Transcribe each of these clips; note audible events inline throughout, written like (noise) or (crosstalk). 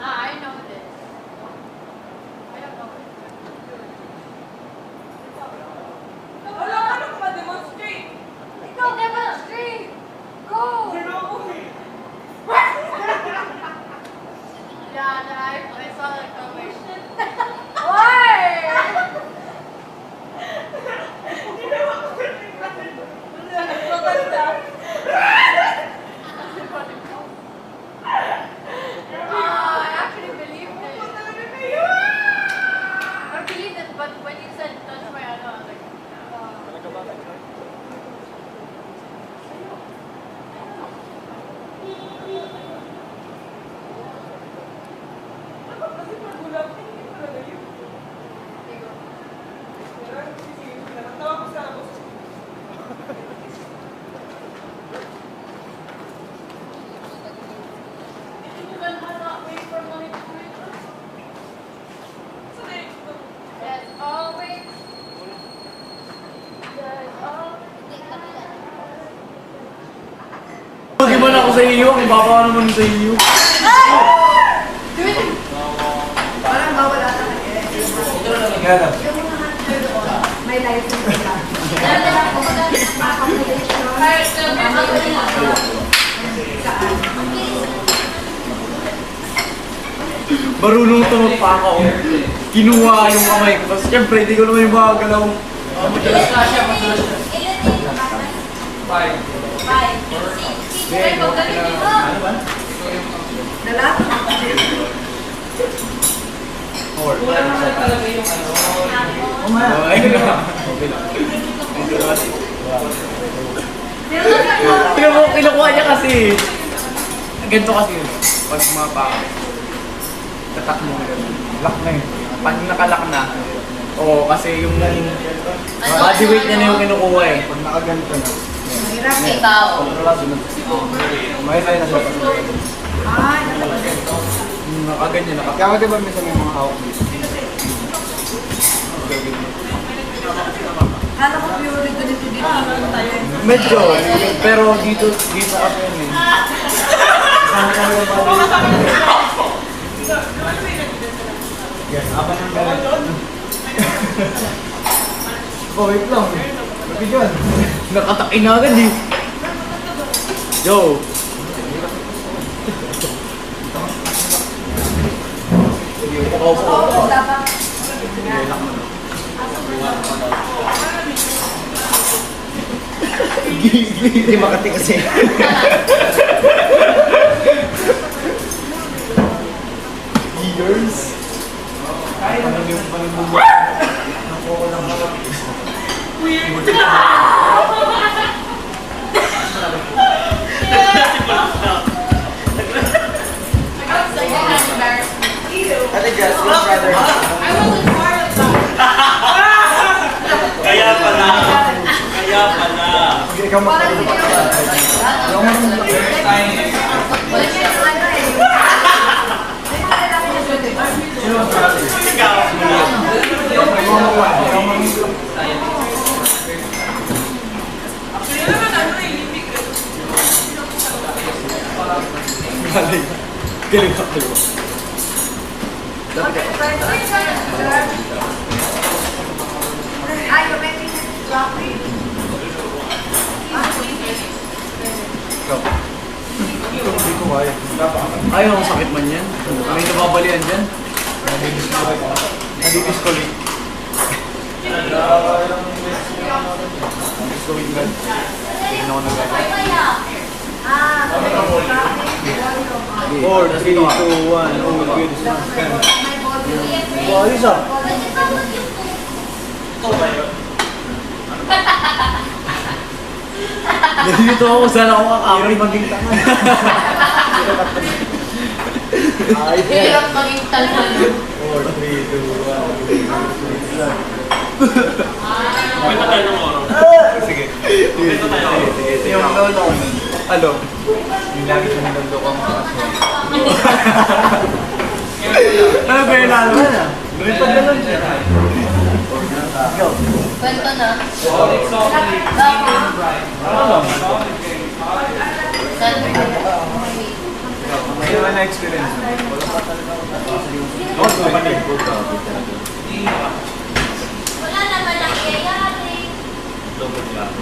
Ah, I know this. I don't know it. Wala ka na ma-demonstrate. Ikaw, demonstrate! Go! Yeah, no, I, I saw that coming. (laughs) Why? Ah, I actually believed it. I believed it, but when you said touch my ano, I was like, uh, Kasi magulang, hindi ko talaga yun. Digo. Pero, sige, natawa ko sa boss. You cannot wait for money to reach us. So, then, There's always. There's always. Hindi man ako sa iyo, ang baba ka naman sa iyo. Parang bawal ata na doon, may license accommodation, Marunong tumot pa ako. Kinuha yung kamay ko. Tapos syempre, hindi ko naman yung mga galaw. Lalaki. Ay, Okay lang. Kinuha, kinukuha niya kasi. Ganito kasi yun. Pag mga pa, tatak mo yun. Lock na yun. Pag nakalak na, oo, kasi yung body weight niya na yung kinukuha eh. Pag nakaganito na. Eh. Ikaw. May tayo na siya. Yung Nakaganyan, naka... Kaya di ba minsan may mga hawak dito? Kala ko pure ganito dito naman tayo. Medyo, pero dito, dito kasi yun eh. Yes, aban ng galing. Oh, wait lang. Bakit yun? Nakatakin na agad eh. Yo! Hindi makati kasi. (laughs) limit eh. Galing. Galing ako. Ay, yung may chocolate. Ikaw. Hindi ko kaya. Ayaw, ang sakit man yan. May nababalian dyan. Naditis ko rin. Naditis ko rin gan. Hindi na ako nagagawa. Ah. 4, 3, 2, 1. Oh, good. My body. Wow, ayos ah. Nandito ako, saan ako kakapit? Hirap maging tanga. Ay, Hirap maging talman. 4, 3, 2, 1. Kwento tayo ng oras. Sige. Sige, tayo. sige, sige. Yung lolo ko. Ano? Yung lagi siya nilolo ko ang mga aswang. Ano ba yung lalo na? Gawin pa ganun siya. Go. Kwento na. Wala kapatid ko. Wala. Double lang.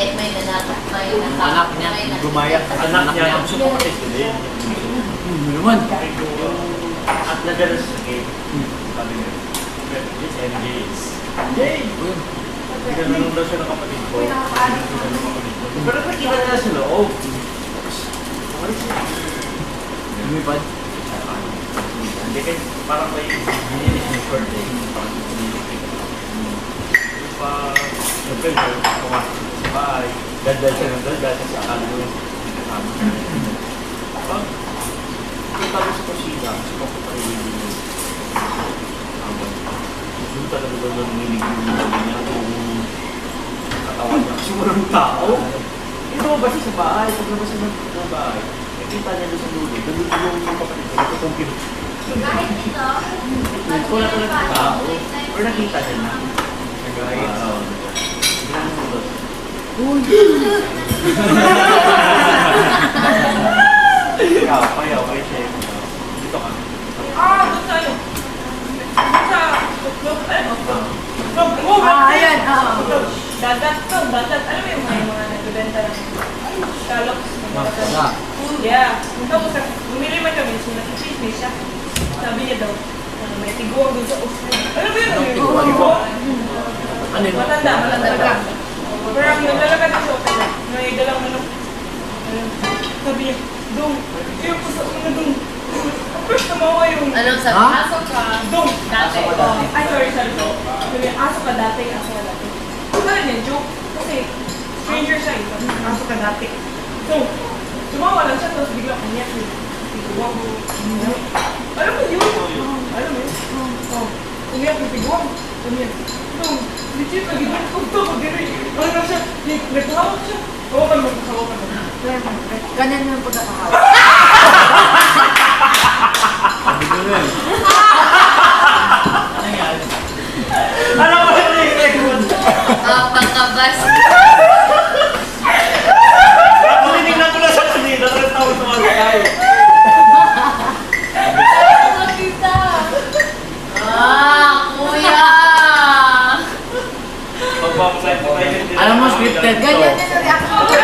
Like may nanak, may nanak, Anak niya, gumaya. Anak niya, ang din. Hmm, naman. At nagano sa sakit. Sabi niya, this MJs. Yay! Ganun daw siya ng kapatid ko. Ko. Pero nakita niya sa loob. Lumipad. Hindi kasi parang may binilis ng eh. Yung pa, siyempre, pumasok sa bahay. Daldal siya ng daldal kasi akala mo yung kasama siya. Pag mo sa kusina, kasi kung paparilin mo yung talaga doon nanginginig yung mga niya kung katawan niya. Kasi walang tao. Ito ba siya sa bahay? Pag labas siya ng bahay, nakita niya doon sa lulo. Doon yung kapatid ko. Ito itong kinu- Kahit ito, wala talaga tao. Or nakita niya na. Nagayat. Oo. Ginano mo doon. (laughs) Ikaw, payaw, kay Chef. Dito ka. Ah, doon sa ano? Doon sa... Doon, ano? Doon, oh, Ah, ayan, ah. Dagat, doon, dagat. Alam mo yung mga, mga nagbebenta ng scallops? Wala. Yeah. Tapos, bumili man kami, so nakichismis siya. Sabi niya daw, ah, may doon sa Oslo. Alam mo yun? Yung tiguang? Ano yun? Matanda, matanda. Pero ang naglalakad sa opera, may dalang ano, ayun, sabi niya, Dong, ko sa una dong. First tumawa yung, Anong sabi? Ha? aso ka. Dong, Dati. Oh, ay, sorry, sorry. Sabi niya, aso ka dati, aso ka dati. Ano niya, joke. Kasi, stranger siya, eh. aso ka dati. So, tumawa lang siya, tapos bigla umiyak yung tiguang. Alam mo yun? Alam mo yun? Oh, umiyak yung tiguang. Umiyak. Dong, legit, nag-ibig ko to, mag-ibig. Ano siya, nag-hawak siya. Hawakan mo, hawakan mo. Ganyan yung pagkakahawa. (laughs) Sabi ko na yun. Alam mo yun eh! Ah, pangkabas. Ako tinignan ko na sa kanina, pero tawag sa mga tayo. Ah. Alam mo, scripted to. Ganyan din ang reaction ko.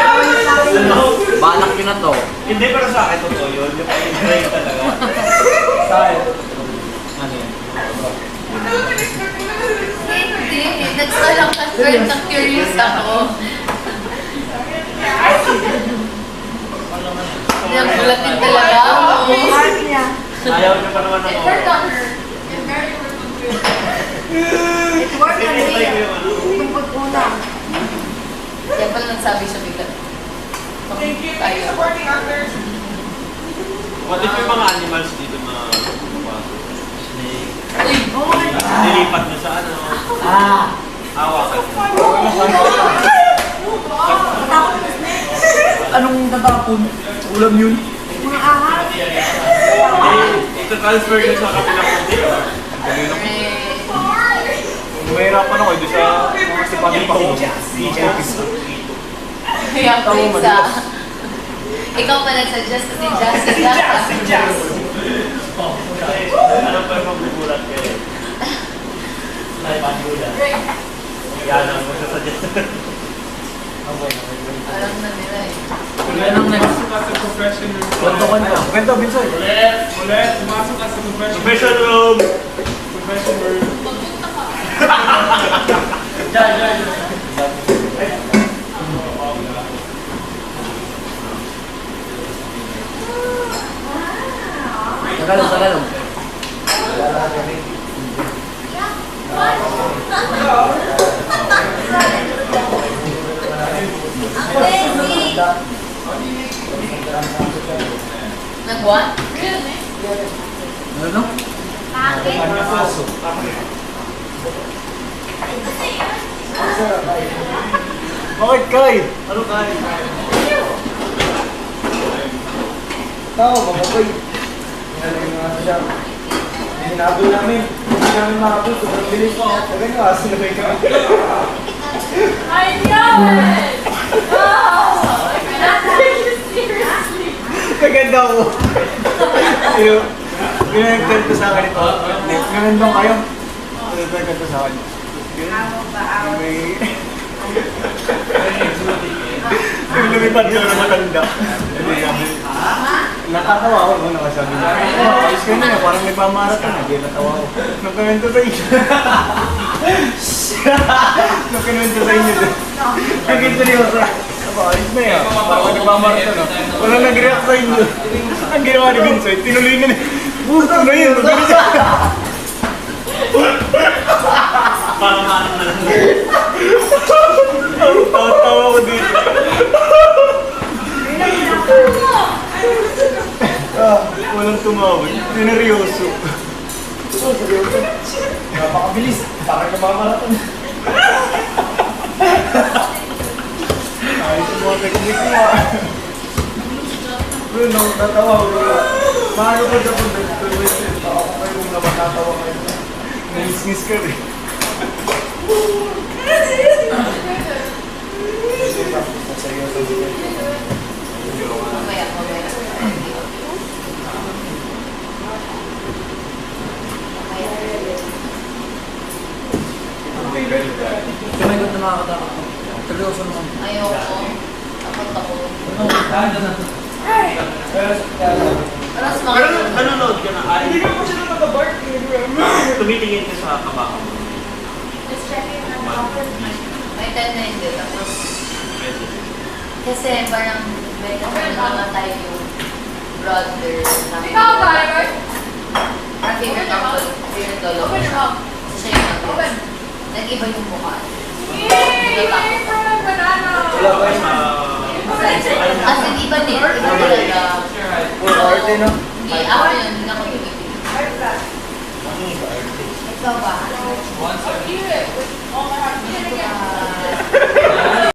Ano? Balak yun na to. Hindi, pero sa akin totoo yun. Yung pag-enjoy talaga. Saan? Ano yun? Hindi. Ka, friend, na curious ako. Nagbulatin talaga ako. Ayaw niyo pa naman ng It on her. It very worked on her. Yung. Yung pag-una. Yan pala nagsabi siya bigla. Thank you. Thank you supporting actors. What if yung mga animals dito. Uy, boy! Nilipat na sa ano. Ah! Awa ka. Anong tatapon? Ulam yun? Mga ahas. Eh, ito transfer nyo sa kapilang kundi. Eh, Mahirapan ako doon sa mga sipahin pa ko. Kaya please ah. Ikaw pa nagsuggest si Jazz. Si Jazz. Si Jazz. Ano pa yung magugulat kayo? Ay, magugulat. Yan ang masasuggest. Alam na nila eh. Yan ang next. Kwento ko na. Kwento, Binsoy. Ulit, ulit, pumasok ka sa confession. Confession room! Confession room. Nagwan? Ano? Bakit? Bakit, Kai? Ano kayo? Tao, boy. Nalagay mga sa siya. Hinabol namin. Hindi namin mahabol. Sobrang bilis. Sabi nga, sinabay ka. I know it. Oh, Not taking you seriously. ako. Yung, pinagkwento sa akin ito. Ganun lang kayo. Pinagkwento sa akin. Yung May... Yung lumipad ko na matanda. Nakatawa ako kung nakasabi niya. Oh, ayos ka na, parang nagmamarathon. Hindi natawa ako. Nung kanento sa inyo. (laughs) Nung kanento sa inyo. Naging seryoso. Aba, ayos na yan. Parang nagmamarathon. ah. Walang nag-react sa inyo. Ang ginawa ni Vincent, tinuloy na niya. Puto na yun. Sabi niya. Para maano na lang. Tawa-tawa ko dito. Ah, walang tumawag. Sineryoso. Napakabilis. Parang namamaraton. Ayos yung mga teknik mo ah. Bro, nung natawa ko. Paano ko sa kung nag-tuwit Ako kayo kung napatatawa kayo. Nangis-ngis ka rin. Tumagot na nakakatakot. Seryoso naman. Ayoko. Takot ako. Alas mga Pero nanonood ka na ay Hindi ka pa siya na nag-bark. tumitingin ka sa kabaka mo. May time na hindi. Tapos, kasi parang may namatay yung brother. Ikaw ba, Robert? Parang favorite uncle. Favorite lolo. Open your mouth. Siya yung nag Open. Nag-iba yung mukha. Yay! A banana! Wala ba yun? As in, iba din. Iba talaga. Full arte, no? Hindi, ako yun. Hindi ako tumitingin. Ikaw ba? I'll eat it